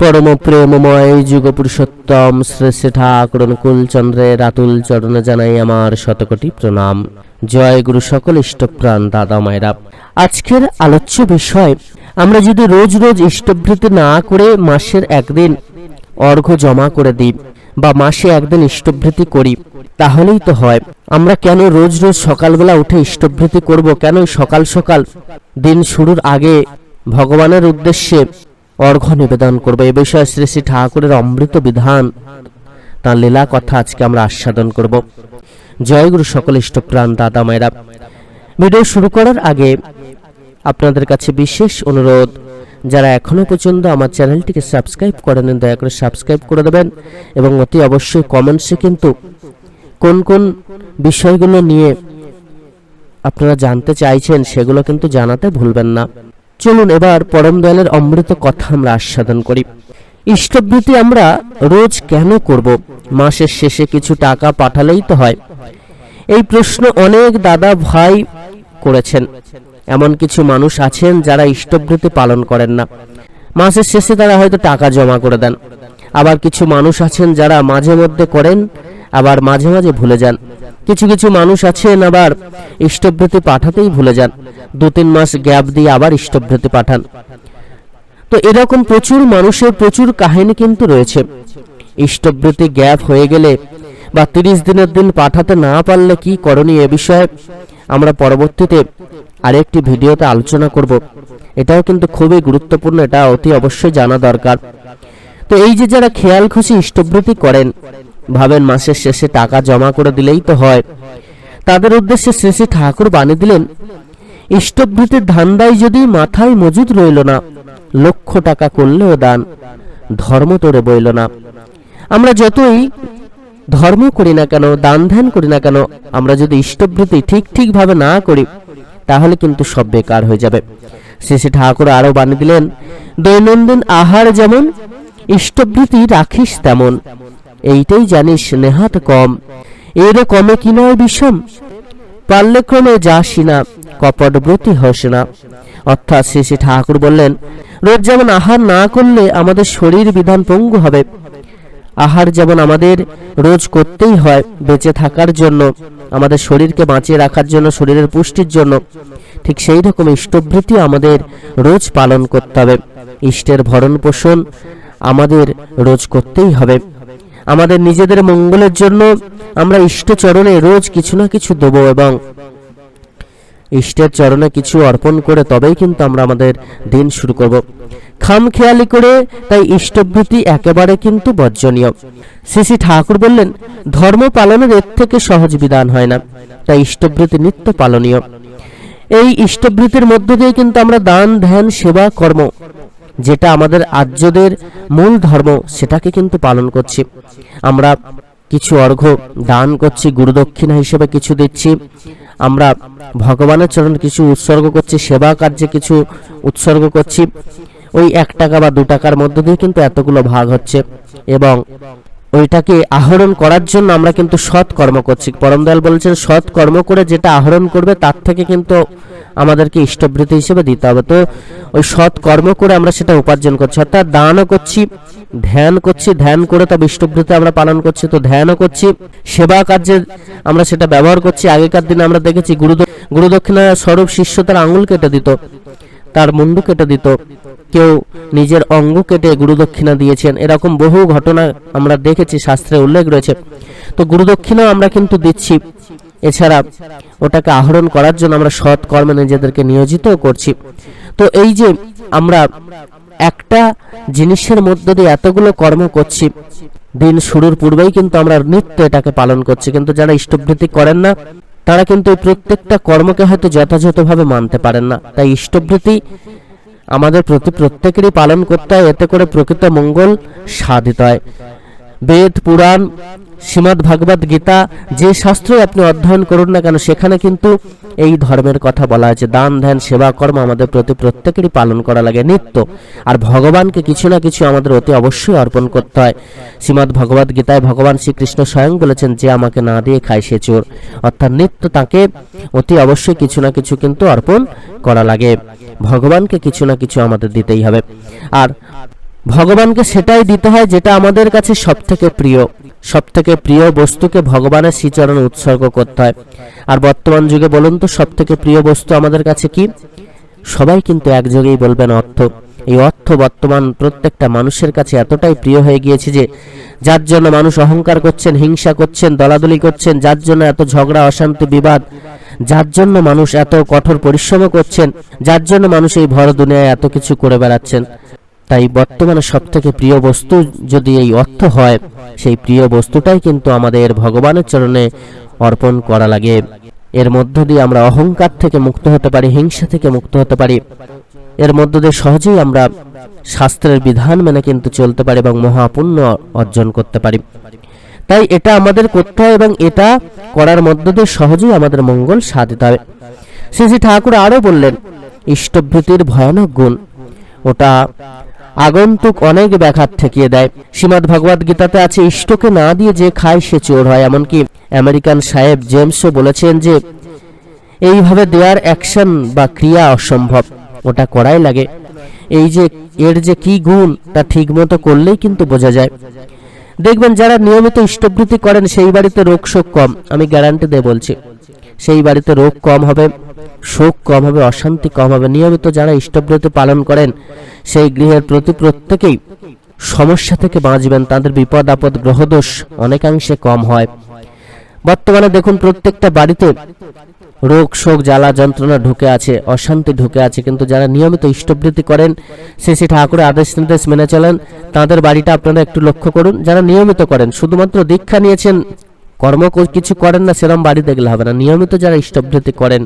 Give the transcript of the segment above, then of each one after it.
পরম প্রেমময় যুগ পুরুষোত্তম শ্রেষ্ঠ ঠাকুর কুলচন্দ্রের আতুল চরণে জানাই আমার শতকোটি প্রণাম। জয় গুরু সকল ইষ্টপ্রাণ দাদা মায়েরা। আজকের আলোচ্য বিষয়, আমরা যদি রোজ রোজ ইষ্টভৃতি না করে মাসের একদিন অর্ঘ্য জমা করে দিই বা মাসে একদিন ইষ্টভৃতি করি, তাহলেই তো হয়। আমরা কেন রোজ রোজ সকালবেলা উঠে ইষ্টভৃতি করব? কেন সকাল সকাল দিন শুরুর আগে ভগবানের উদ্দেশ্যে অর্ঘ্য নিবেদন করব। এ বিষয়ে শ্রী শ্রী ঠাকুরের অমৃত বিধান, তার লীলা কথা আজকে আমরা আস্বাদন করব। জয় গুরু সকল ইষ্টপ্রাণ দাদা মায়েরা। ভিডিও শুরু করার আগে আপনাদের কাছে বিশেষ অনুরোধ, যারা এখনও পর্যন্ত আমার চ্যানেলটিকে সাবস্ক্রাইব করেন দয়া করে সাবস্ক্রাইব করে দেবেন এবং অতি অবশ্যই কমেন্টসে কিন্তু কোন কোন বিষয়গুলো নিয়ে আপনারা জানতে চাইছেন, সেগুলো কিন্তু জানাতে ভুলবেন না। চলুন এবার পরম দয়ালের অমৃত কথা আমরা আস্বাদন করি। ইষ্টবৃত্তি আমরা রোজ কেন করব? মাসের শেষে কিছু টাকা পাঠালেই তো হয়। এই প্রশ্ন অনেক দাদা ভাই করেছেন। এমন কিছু মানুষ আছেন যারা ইষ্টবৃত্তি পালন করেন না। মাসের শেষে তারা হয়তো টাকা জমা করে দেন। আবার কিছু মানুষ আছেন যারা মাঝে মধ্যে করেন, আবার মাঝে মাঝে ভুলে যান। কিছু কিছু মানুষ আছেন আবার ইষ্টবৃত্তি পাঠাতেই ভুলে যান। দু তিন মাস গ্যাপ দিয়ে আবার ইষ্টবৃত্তি পাঠান। তো এরকম প্রচুর মানুষের প্রচুর কাহিনী কিন্তু রয়েছে। ইষ্টবৃত্তি গ্যাপ হয়ে গেলে বা তিরিশ দিনের দিন পাঠাতে না পারলে কি করণীয় এ বিষয়ে আমরা পরবর্তীতে আরেকটি ভিডিওতে আলোচনা করব। এটাও কিন্তু খুবই গুরুত্বপূর্ণ, এটা অতি অবশ্যই জানা দরকার। তো এই যে যারা খেয়াল খুশি ইষ্টবৃত্তি করেন ভাবেন মাসের শেষে টাকা জমা করে দিলেই তো হয়। তাদের উদ্দেশ্যে শ্রী ঠাকুর বানিয়ে দিলেন ইষ্টবৃত্তির ধান্দায় যদি মাথায় মজুদ রইল না, লক্ষ টাকা করলেও দান, ধর্ম তোরে বইল না। আমরা যতই ধর্ম করি না কেন, দান ধ্যান করি না কেন, আমরা যদি ইষ্টবৃত্তি ঠিক ঠিকভাবে না করি, তাহলে কিন্তু সব বেকার হয়ে যাবে। শ্রী শ্রী ঠাকুর আরও বানিয়ে দিলেন, দৈনন্দিন আহার যেমন ইষ্টবৃত্তি রাখিস তেমন এইটাই জানিস নেহাত কম। এরও কমে কি নয় বিষম? পারলে ক্রমে যাসি না কপটব্রতী হস না। অর্থাৎ শ্রী শ্রী ঠাকুর বললেন, রোজ যেমন আহার না করলে আমাদের শরীর বিধান পঙ্গু হবে, আহার যেমন আমাদের রোজ করতেই হয় বেঁচে থাকার জন্য, আমাদের শরীরকে বাঁচিয়ে রাখার জন্য, শরীরের পুষ্টির জন্য, ঠিক সেই রকম ইষ্টবৃত্তিও আমাদের রোজ পালন করতে হবে। ইষ্টের ভরণ পোষণ আমাদের রোজ করতেই হবে। আমাদের নিজেদের মঙ্গলের জন্য আমরা ইষ্ট চরণে রোজ কিছু না কিছু দেবো এবং ইষ্টের চরণে কিছু অর্পণ করে তবেই কিন্তু আমরা আমাদের দিন শুরু করব। খাম খেয়ালি করে তাই ইষ্টভৃতি একেবারে কিন্তু বর্জনীয়। শ্রী শ্রী ঠাকুর বললেন, ধর্ম পালনের এর থেকে সহজ বিধান হয় না, তাই ইষ্টভৃতি নিত্য পালনীয়। এই ইষ্টভৃতির মধ্য দিয়ে কিন্তু আমরা দান, ধ্যান, সেবা, কর্ম যেটা আমাদের আর্যদের মূল ধর্ম, সেটাকে কিন্তু পালন করছি। আমরা কিছু অর্ঘ্য দান করছি, গুরুদক্ষিণা হিসেবে কিছু দিচ্ছি। আমরা ভগবানের চরণ কিছু উৎসর্গ করছি, সেবা কার্যে কিছু উৎসর্গ করছি। ওই এক টাকা বা দু টাকার মধ্য দিয়ে কিন্তু এতগুলো ভাগ হচ্ছে। এবং ওইটাকে আহরণ করার জন্য আমরা কিন্তু সৎ কর্ম করছি। পরমদয়াল বলেছেন, সৎ কর্ম করে যেটা আহরণ করবে, তার থেকে কিন্তু আমাদেরকে ইষ্টবৃত্তি হিসেবে দিতে হবে। তো ওই সৎ কর্ম করে আমরা সেটা উপার্জন করছি। অর্থাৎ দানও করছি, ধ্যান করছি, ধ্যান করে তা ইষ্টবৃত্তি আমরা পালন করছি। তো ধ্যানও করছি, সেবা কার্যে আমরা সেটা ব্যবহার করছি। আগেকার দিনে আমরা দেখেছি গুরু গুরুদক্ষিণা স্বরূপ শিষ্য তার আঙুল কেটে দিত। তার মুন্ডু কেটে দিত। কেউ নিজের অঙ্গ কেটে গুরুদক্ষিণা দিয়েছেন। এরকম বহু ঘটনা আমরা দেখেছি, শাস্ত্রে উল্লেখ রয়েছে। তো গুরুদক্ষিণাও আমরা কিন্তু দিচ্ছি। এছাড়া ওটাকে আহরণ করার জন্য আমরা সৎ কর্মে নিজেদেরকে নিয়োজিত করছি। তো এই যে আমরা একটা জিনিসের মধ্যে দিয়ে এতগুলো কর্ম করছি, দিন শুরুর পূর্বেই কিন্তু আমরা নিত্য এটাকে পালন করছি। কিন্তু যারা ইষ্টবৃত্তি করেন না তারা কিন্তু এই প্রত্যেকটা কর্মকে হয়তো যথাযথভাবে মানতে পারেন না। তাই ইষ্টভৃতি আমাদের প্রতি প্রত্যেকেরই পালন করতে হয়। এতে করে প্রকৃত মঙ্গল সাধিত হয়। বেদ, পুরাণ শ্রীমদ্ ভাগবত গীতা যে শাস্ত্রই আপনি অধ্যয়ন করুন না কেন, সেখানে কিন্তু এই ধর্মের কথা বলা হয়েছে। দান, ধ্যান, সেবা, কর্ম আমাদের প্রতি প্রত্যেকেরই পালন করা লাগে, নিত্য। আর ভগবানকে কিছু না কিছু আমাদের অতি অবশ্যই অর্পণ করতে হয়। শ্রীমদ্ ভগবত গীতায় ভগবান শ্রীকৃষ্ণ স্বয়ং বলেছেন, যে আমাকে না দিয়ে খায় সে চোর। অর্থাৎ নিত্য তাকে অতি অবশ্যই কিছু না কিছু কিন্তু অর্পণ করা লাগে। ভগবানকে কিছু না কিছু আমাদের দিতেই হবে। আর ভগবানকে সেটাই দিতে হয় যেটা আমাদের কাছে সব থেকে প্রিয়। সব থেকে প্রিয় বস্তুকে ভগবানের শ্রীচরণে উৎসর্গ করতে হয়। আর বর্তমান যুগে বলুন তো সব থেকে প্রিয় বস্তু আমাদের কাছে কি? সবাই কিন্তু একযোগেই বলবেন অর্থ। এই অর্থ বর্তমান প্রত্যেকটা মানুষের কাছে এতটাই প্রিয় হয়ে গিয়েছে যে, যার জন্য মানুষ অহংকার করছেন, হিংসা করছেন, দলাদলি করছেন, যার জন্য এত ঝগড়া, অশান্তি, বিবাদ, যার জন্য মানুষ এত কঠোর পরিশ্রম করছেন, যার জন্য মানুষ এই ভর দুনিয়ায় এত কিছু করে বেড়াচ্ছেন। তাই বর্তমানে সব থেকে প্রিয় বস্তু যদি এই অর্থ হয়, সেই প্রিয় বস্তুটাই কিন্তু আমাদের ভগবানের চরণে অর্পণ করা লাগে। এর মধ্য দিয়ে আমরা অহংকার থেকে মুক্ত হতে পারি, হিংসা থেকে মুক্ত হতে পারি। এর মধ্য দিয়ে সহজেই আমরা শাস্ত্রের বিধান মেনে কিন্তু চলতে পারি এবং মহাপুণ্য অর্জন করতে পারি। তাই এটা আমাদের করতে হয় এবং এটা করার মধ্য দিয়ে সহজেই আমাদের মঙ্গল সাধিত হবে। শ্রী শ্রী ঠাকুর আরও বললেন, ইষ্টভৃতির ভয়ানক গুণ, ওটা আগন্তুক অনেক ব্যাঘাত ঠেকিয়ে দেয়। শ্রীমদ ভগবদ গীতাতে আছে, ইষ্টকে না দিয়ে যে খায় সে চোর হয়। এমনকি আমেরিকান সাহেব জেমসও বলেছেন যে, এইভাবে দেওয়ার অ্যাকশন বা ক্রিয়া অসম্ভব। ওটা করাই লাগে। এই যে, এর যে কি গুণ, তা ঠিক মতো করলেই কিন্তু বোঝা যায়। দেখবেন যারা নিয়মিত ইষ্টবৃত্তি করেন, সেই বাড়িতে রোগ শোক কম। আমি গ্যারান্টি দিয়ে বলছি, সেই বাড়িতে রোগ কম হবে। শোক কম হবে, অশান্তি কম হবে। নিয়মিত যারা ইষ্টব্রত পালন করেন, সেই গৃহের প্রতি প্রত্যেকেই সমস্যা থেকে বাঁচবেন, তাদের বিপদ, আপদ, গ্রহদোষ অনেকাংশে কম হয়। বর্তমানে দেখুন, প্রত্যেকটা বাড়িতে রোগ, শোক, জ্বালা, যন্ত্রণা ঢুকে আছে, অশান্তি ঢুকে আছে। কিন্তু যারা নিয়মিত ইষ্টবৃত্তি করেন, শ্রী শ্রী ঠাকুরের আদেশ নির্দেশ মেনে চলেন, তাদের বাড়িটা আপনারা একটু লক্ষ্য করুন। যারা নিয়মিত করেন, শুধুমাত্র দীক্ষা নিয়েছেন, কর্ম কিছু করেন না সেরকম বাড়ি দেখলে হবে না। নিয়মিত যারা ইষ্টবৃত্তি করেন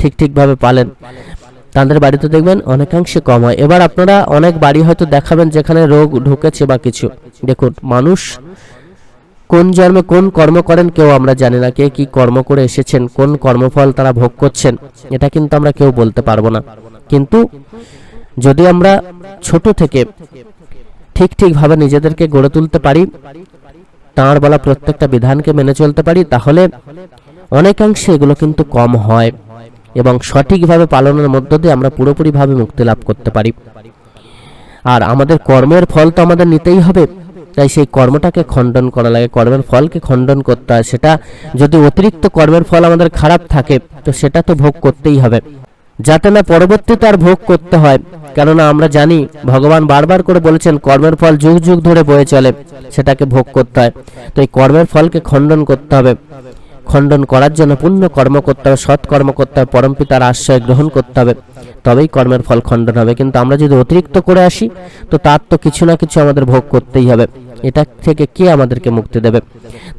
ঠিক ঠিকভাবে পালেন। তাদের বাড়িতে দেখবেন অনেকাংশে কম হয়। এবার আপনারা অনেক বাড়ি হয়তো দেখাবেন যেখানে রোগ ঢুকেছে বা কিছু। দেখুন, মানুষ কোন জন্মে কোন কর্ম করেন কেউ আমরা জানি না। কে কি কর্ম করে এসেছেন, কোন কর্মফল তারা ভোগ করছেন, এটা কিন্তু আমরা কেউ বলতে পারব না। কিন্তু যদি আমরা ছোট থেকে ঠিক ঠিকভাবে নিজেদেরকে গড়ে তুলতে পারি, তাঁর বলা প্রত্যেকটা বিধানকে মেনে চলতে পারি, তাহলে অনেকাংশে এগুলো কিন্তু কম হয়। এবং সঠিকভাবে পালনের মধ্য দিয়ে আমরা পুরোপুরিভাবে মুক্তি লাভ করতে পারি। আর আমাদের কর্মের ফল তো আমাদের নিতেই হবে, তাই সেই কর্মটাকে খণ্ডন করা লাগে, কর্মের ফলকে খণ্ডন করতে হয়। সেটা যদি অতিরিক্ত কর্মের ফল আমাদের খারাপ থাকে, তো সেটা তো ভোগ করতেই হবে। যাতে না পরবর্তীতে আর ভোগ করতে হয়, কেননা আমরা জানি, ভগবান বারবার করে বলেছেন, কর্মের ফল যুগ যুগ ধরে বয়ে চলে, সেটাকে ভোগ করতে হয়। তো এই কর্মের ফলকে খণ্ডন করতে হবে। খণ্ডন করার জন্য পুণ্য কর্ম করতে হবে সৎ কর্ম করতে হবে পরমপিতার আশ্রয় গ্রহণ করতে হবে। তবেই কর্মের ফল খণ্ডন হবে। কিন্তু আমরা যদি অতিরিক্ত করে আসি, তো তার তো কিছু না কিছু আমাদের ভোগ করতেই হবে। এটা থেকে কে আমাদেরকে মুক্তি দেবে?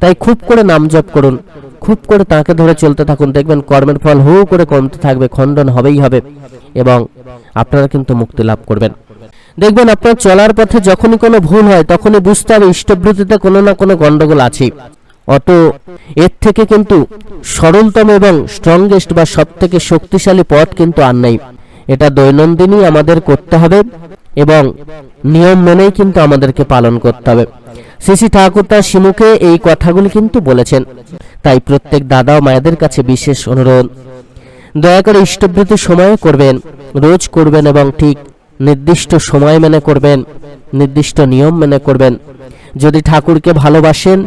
তাই খুব করে নাম জপ করুন। খুব করে তাকে ধরে চলতে থাকুন। দেখবেন কর্মের ফল হু করে কমতে থাকবে, খণ্ডন হবেই হবে। এবং আপনারা কিন্তু মুক্তি লাভ করবেন। দেখবেন আপনার চলার পথে যখনই কোনো ভুল হয়, তখনই বুঝতে হবে, ইষ্টবৃত্তিতে কোনো না কোনো গন্ডগোল আছে অত এর থেকে কিন্তু সরলতম এবং স্ট্রংগেস্ট বা সব থেকে শক্তিশালী পথ কিন্তু আর নেই। এটা দৈনন্দিনই আমাদের করতে হবে এবং নিয়ম মেনেই কিন্তু আমাদেরকে পালন করতে হবে। শ্রী ঠাকুর তার শিমুখে এই কথাগুলি কিন্তু বলেছেন। তাই প্রত্যেক দাদা ও মায়েদের কাছে বিশেষ অনুরোধ। দয়া করে ইষ্টবৃত্তি সময়ে করবেন, রোজ করবেন এবং ঠিক নির্দিষ্ট সময় মেনে করবেন, নির্দিষ্ট নিয়ম মেনে করবেন। যদি ঠাকুরকে ভালোবাসেন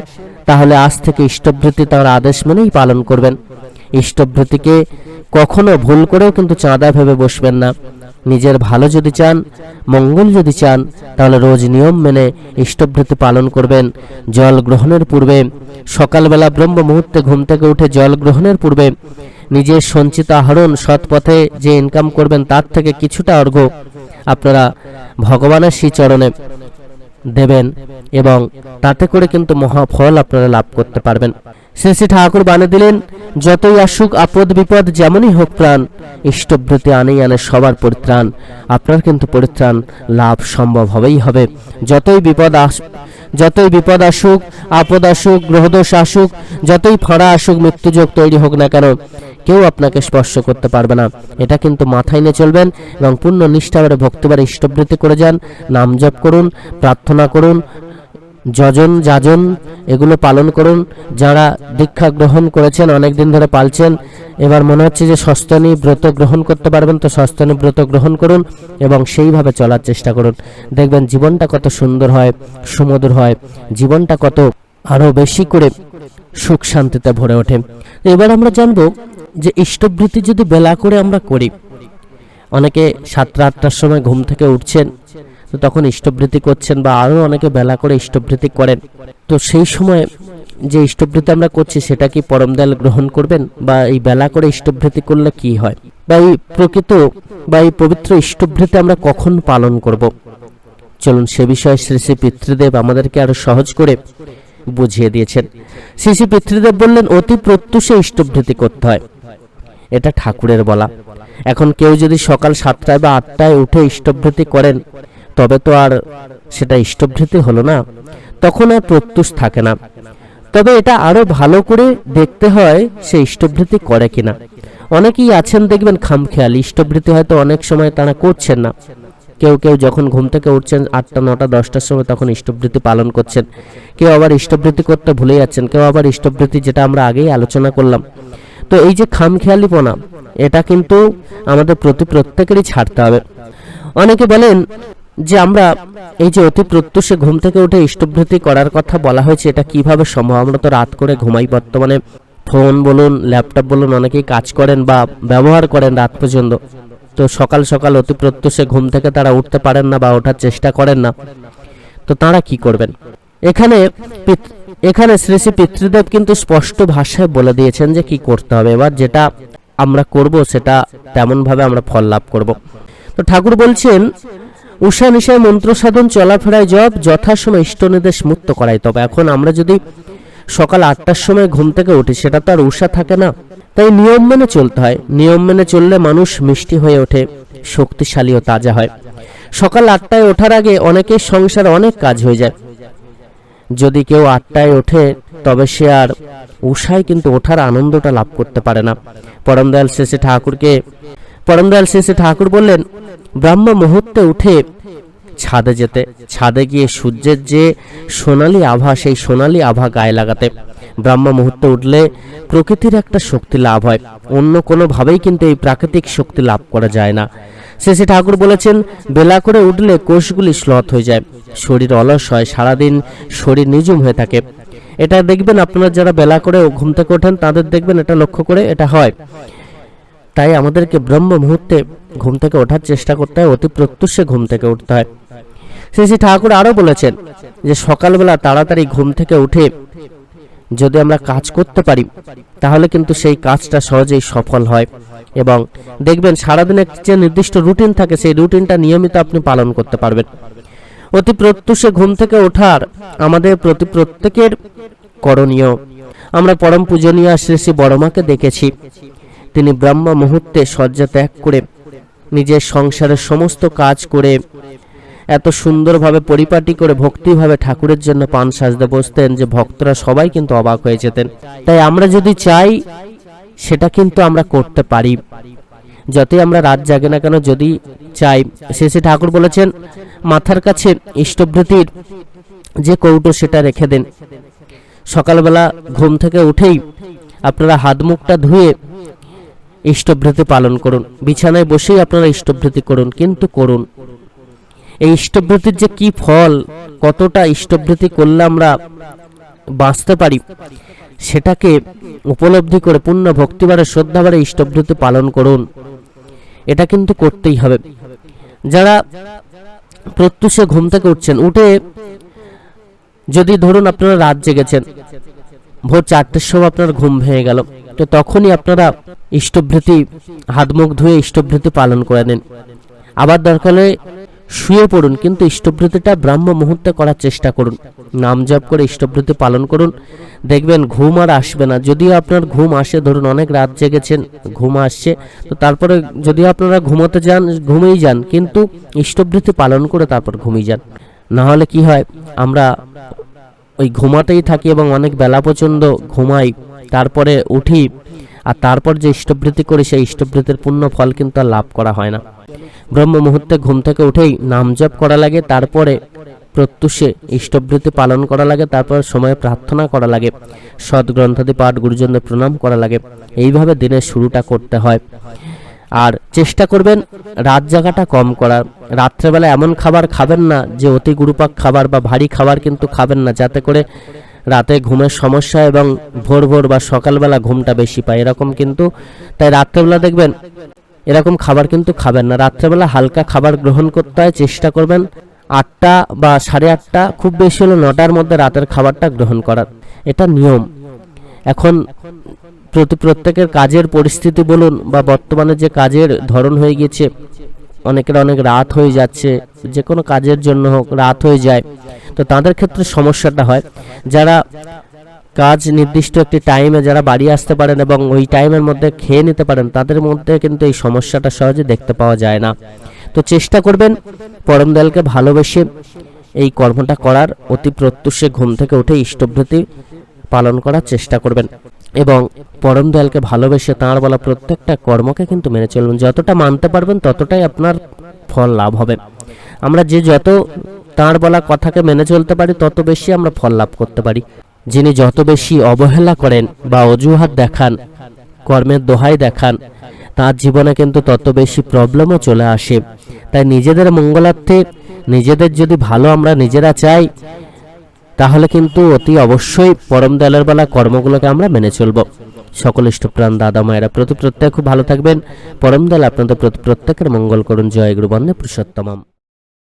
তাহলে আজ থেকে ইষ্টবৃত্তি তার আদেশ মেনেই পালন করবেন। ইষ্টবৃত্তিকে কখনো ভুল করেও কিন্তু চাঁদা ভেবে বসবেন না। নিজের ভালো যদি চান, মঙ্গল যদি চান, তাহলে রোজ নিয়ম মেনে ইষ্টবৃত্তি পালন করবেন। জল গ্রহণের পূর্বে, সকালবেলা ব্রহ্ম মুহূর্তে ঘুম থেকে উঠে জল গ্রহণের পূর্বে, নিজের সঞ্চিত আহরণ সৎ পথে যে ইনকাম করবেন তার থেকে কিছুটা অর্ঘ্য আপনারা ভগবানের শ্রীচরণে দেবেন এবং তাতে করে কিন্তু মহাফল আপনারা লাভ করতে পারবেন। শ্রী শ্রী ঠাকুর বানিয়ে দিলেন, যতই আসুক আপদ বিপদ যেমনই হোক প্রাণ, ইষ্টব্রতে আনেই আনে সবার পরিত্রাণ। আপনার কিন্তু পরিত্রাণ লাভ সম্ভব হবেই হবে। যতই বিপদ আস যতই বিপদ আসুক, আপদ আসুক, গ্রহদোষ আসুক, যতই ফাঁড়া আসুক, মৃত্যুযোগ তৈরি হোক না কেন, কেউ আপনাকে স্পর্শ করতে পারবে না। এটা কিন্তু মাথায় নিয়ে চলবেন এবং পূর্ণ নিষ্ঠাভাবে ভক্তভাবে ইষ্টবৃত্তি করে যান, নাম জপ করুন, প্রার্থনা করুন যজন, যাজন, এগুলো পালন করুন। যারা দীক্ষা গ্রহণ করেছেন অনেক দিন ধরে পালছেন, এবার মনে হচ্ছে যে সস্তনী ব্রত গ্রহণ করতে পারবেন, তো সস্তনী ব্রত গ্রহণ করুন এবং সেইভাবে চলার চেষ্টা করুন। দেখবেন জীবনটা কত সুন্দর হয়, সুমধুর হয়, জীবনটা কত আরও বেশি করে সুখ শান্তিতে ভরে ওঠে। এবার আমরা জানব যে ইষ্টবৃত্তি যদি বেলা করে আমরা করি, অনেকে সাতটা, আটটার সময় ঘুম থেকে উঠছেন তো তখন ইষ্টবৃত্তি করছেন বা আরও অনেকে বেলা করে ইষ্টবৃত্তি করেন। তো সেই সময় যে ইষ্টবৃত্তি আমরা করছি, সেটা কি পরম দয়াল গ্রহণ করবেন? বা এই বেলা করে ইষ্টবৃত্তি করলে কি হয়? বা এই প্রকৃত বা এই পবিত্র ইষ্টবৃত্তি আমরা কখন পালন করব? চলুন সে বিষয়ে শ্রী শ্রী পিতৃদেব আমাদেরকে আরও সহজ করে বুঝিয়ে দিয়েছেন। শ্রী শ্রী পিতৃদেব বললেন, অতি প্রত্যুষে ইষ্টবৃত্তি করতে হয়। এটা ঠাকুরের বলা। এখন কেউ যদি সকাল সাতটায় বা আটটায় উঠে ইষ্টভৃতি করেন তবে তো আর সেটা ইষ্টভৃতি হলো না। তখন আর প্রত্যুষ থাকে না। তবে এটা আরও ভালো করে দেখতে হয় সে ইষ্টভৃতি করে কিনা। অনেকেই আছেন দেখবেন খামখেয়াল, ইষ্টভৃতি হয়তো অনেক সময় তারা করছেন না। কেউ কেউ যখন ঘুম থেকে উঠছেন আটটা, নটা, দশটার সময় তখন ইষ্টবৃত্তি পালন করছেন। কেউ আবার ইষ্টবৃত্তি করতে ভুলে যাচ্ছেন, কেউ আবার ইষ্টবৃত্তি যেটা আমরা আগেই আলোচনা করলাম। তো এই যে খামখেয়ালিপনা, এটা কিন্তু আমাদের প্রতি প্রত্যেকেরই ছাড়তে হবে। অনেকে বলেন যে আমরা এই যে অতি প্রত্যুষে ঘুম থেকে উঠে ইষ্টবৃত্তি করার কথা বলা হয়েছে, এটা কীভাবে সম্ভব? আমরা তো রাত করে ঘুমাই, বর্তমানে ফোন বলুন, ল্যাপটপ বলুন, অনেকেই কাজ করেন বা ব্যবহার করেন রাত পর্যন্ত। তো সকাল সকাল অতি প্রত্যুষে ঘুম থেকে তারা উঠতে পারেন না বা ওঠার চেষ্টা করেন না। তো তারা কি করবেন? এখানে এখানে শ্রী শ্রী পিতৃদেব কিন্তু স্পষ্ট ভাষায় বলে দিয়েছেন যে কি করতে হবে। এবার যেটা আমরা করব, সেটা তেমন ভাবে আমরা ফল লাভ করব। তো ঠাকুর বলছেন উষা নিশায় মন্ত্র সাধন, চলাফেরায় জব যথাসময় ইষ্ট নির্দেশ মুক্ত করায়। তবে এখন আমরা যদি সকাল আটটার সময় ঘুম থেকে উঠি, সেটা তো আর উষা থাকে না। তাই নিয়ম মেনে চলতে হয়। নিয়ম মেনে চললে মানুষ মিষ্টি হয়ে ওঠে, শক্তিশালী ও তাজা হয়। সকাল আটটায় ওঠার আগে অনেকের সংসারে অনেক কাজ হয়ে যায়। যদি কেউ আটটায় ওঠে, তবে সে আর উষায় কিন্তু ওঠার আনন্দটা লাভ করতে পারে না। পরমদয়াল শেষে ঠাকুরকে পরমদয়াল শেষে ঠাকুর বললেন, ব্রাহ্ম মুহূর্তে উঠে ছাদে যেতে, ছাদে গিয়ে সূর্যের যে সোনালি আভা, সেই সোনালি আভা গায়ে লাগাতে। ব্রাহ্ম মুহূর্তে উঠলে প্রকৃতির একটা শক্তি লাভ হয়। অন্য কোনোভাবেই কিন্তু এই প্রাকৃতিক শক্তি লাভ করা যায় না। শেষে ঠাকুর বলেছেন, বেলা করে উঠলে কোষগুলি শ্লথ হয়ে যায়, শরীর অলস হয়, সারাদিন শরীর নিজুম হয়ে থাকে। এটা দেখবেন আপনারা যারা বেলা করে ঘুম থেকে ওঠেন, তাদের দেখবেন এটা লক্ষ্য করে এটা হয়। তাই আমাদেরকে ব্রহ্ম মুহূর্তে ঘুম থেকে ওঠার চেষ্টা করতে হয়, অতি প্রত্যুষে ঘুম থেকে উঠতে হয়। শ্রী শ্রী ঠাকুর আরও বলেছেন যে সকালবেলা তাড়াতাড়ি ঘুম থেকে উঠে যদি আমরা কাজ করতে পারি, তাহলে কিন্তু সেই কাজটা সহজেই সফল হয়। এবং দেখবেন সারাদিনের যে নির্দিষ্ট রুটিন থাকে, সেই রুটিনটা নিয়মিত আপনি পালন করতে পারবেন। অতি প্রত্যুষে ঘুম থেকে ওঠার আমাদের প্রতি প্রত্যেকের করণীয়। আমরা পরম পূজনীয় শ্রী শ্রী বড়মাকে দেখেছি। তিনি ব্রহ্ম মুহূর্তে শয্যা ত্যাগ করে নিজের সংসারের সমস্ত কাজ করে এত সুন্দরভাবে পরিপাটি করে ভক্তিভাবে ঠাকুরের জন্য পান সাজতে বসতেন যে ভক্তরা সবাই কিন্তু অবাক হয়ে যেতেন। তাই আমরা যদি চাই, সেটা কিন্তু আমরা করতে পারি। যতই আমরা রাত জাগে না কেন, যদি চাই শেষে ঠাকুর বলেছেন, মাথার কাছে ইষ্টভৃতির যে কৌটো সেটা রেখে দেন। সকালবেলা ঘুম থেকে উঠেই আপনারা হাত মুখটা ধুয়ে ইষ্টভৃতি পালন করুন। বিছানায় বসেই আপনারা ইষ্টভৃতি করুন, কিন্তু করুন। এই ইষ্টভৃতির যে কি ফল, কতটা ইষ্টভৃতি করলে আমরা বাঁচতে পারি, সেটাকে উপলব্ধি করে, পূর্ণ ভক্তিবারে শ্রদ্ধাবারে ইষ্টভৃতি পালন করুন। এটা কিন্তু করতেই হবে। যারা প্রত্যুষে ঘুম থেকে উঠছেন, উঠে যদি ধরুন আপনারা রাত জেগেছেন ভোর চারটের সময় আপনার ঘুম ভেঙে গেল। তো তখনই আপনারা ইষ্টভৃতি হাত মুখ ধুয়ে ইষ্টভৃতি পালন করে নেন। আবার দরকার হলে শুয়ে পড়ুন, কিন্তু ইষ্টভৃতিটা ব্রাহ্ম মুহূর্তে করার চেষ্টা করুন। নাম জপ করে ইষ্টভৃতি পালন করুন। দেখবেন ঘুম আর আসবে না। যদিও আপনার ঘুম আসে, ধরুন অনেক রাত জেগেছেন, ঘুম আসছে, তো তারপরে যদি আপনারা ঘুমোতে যান ঘুমিয়ে যান, কিন্তু ইষ্টভৃতি পালন করে তারপর ঘুমিয়ে যান। না হলে কি হয়, আমরা ওই ঘুমাতেই থাকি এবং অনেক বেলা পর্যন্ত ঘুমাই। তারপরে উঠি আর তারপর যে ইষ্টবৃত্তি করি, সেই ইষ্টবৃত্তির পূর্ণ ফল কিন্তু আর লাভ করা হয় না। ব্রহ্ম মুহূর্তে ঘুম থেকে উঠেই নাম জপ করা লাগে, তারপরে প্রত্যুষে ইষ্টবৃত্তি পালন করা লাগে, তারপর সময়ে প্রার্থনা করা লাগে, সৎ গ্রন্থাদি পাঠ, গুরুজনদের প্রণাম করা লাগে। এইভাবে দিনের শুরুটা করতে হয়। আর চেষ্টা করবেন রাত জাগাটা কম করার। রাত্রেবেলা এমন খাবার খাবেন না যে অতি গুরুপাক খাবার বা ভারী খাবার কিন্তু খাবেন না, যাতে করে রাতে ঘুমের সমস্যা এবং ভোর ভোর বা সকালবেলা ঘুমটা বেশি পায়। এরকম কিন্তু, তাই রাত্রেবেলা দেখবেন এরকম খাবার কিন্তু খাবেন না। রাত্রেবেলা হালকা খাবার গ্রহণ করতে হয়, চেষ্টা করবেন আটটা বা সাড়ে আটটা, খুব বেশি হলো নটার মধ্যে রাতের খাবারটা গ্রহণ করার। এটা নিয়ম। এখন প্রতি প্রত্যেকের কাজের পরিস্থিতি বলুন বা বর্তমানে যে কাজের ধরন হয়ে গেছে অনেকের অনেক রাত হয়ে যাচ্ছে, যে কোনো কাজের জন্য হোক, রাত হয়ে যায়। তো তাদের ক্ষেত্রে সমস্যাটা হয়। যারা কাজ নির্দিষ্ট একটি টাইমে যারা বাড়ি আসতে পারেন এবং ওই টাইমের মধ্যে খেয়ে নিতে পারেন, তাদের মধ্যে কিন্তু এই সমস্যাটা সহজে দেখতে পাওয়া যায় না। তো চেষ্টা করবেন পরম দয়ালকে ভালোবেসে এই কর্মটা করার। অতি প্রত্যুষে ঘুম থেকে উঠে ইষ্টভৃতি পালন করার চেষ্টা করবেন। এবং পরম দয়ালকে ভালোবেসে তাঁর বলা প্রত্যেকটা কর্মকে কিন্তু মেনে চলবেন যতটা মানতে পারবেন ততটাই আপনার ফল লাভ হবে। আমরা যে যত তাঁর বলা কথাকে মেনে চলতে পারি, তত বেশি আমরা ফল লাভ করতে পারি। যিনি যত বেশি অবহেলা করেন বা অজুহাত দেখান, কর্মের দোহাই দেখান, তার জীবনে কিন্তু তত বেশি প্রবলেমও চলে আসে। তাই নিজেদের মঙ্গলার্থে, নিজেদের যদি ভালো আমরা নিজেরা চাই তাহলে কিন্তু অতি অবশ্যই পরম দয়ালের বেলা কর্মগুলোকে আমরা মেনে চলব। সকল ইষ্টপ্রাণ দাদা মায়েরা প্রতি প্রত্যেক খুব ভালো থাকবেন। পরম দয়াল আপনাদের প্রতি, প্রত্যেকের মঙ্গল করুন। জয় গুরুবন্ধে পুরুষোত্তমম।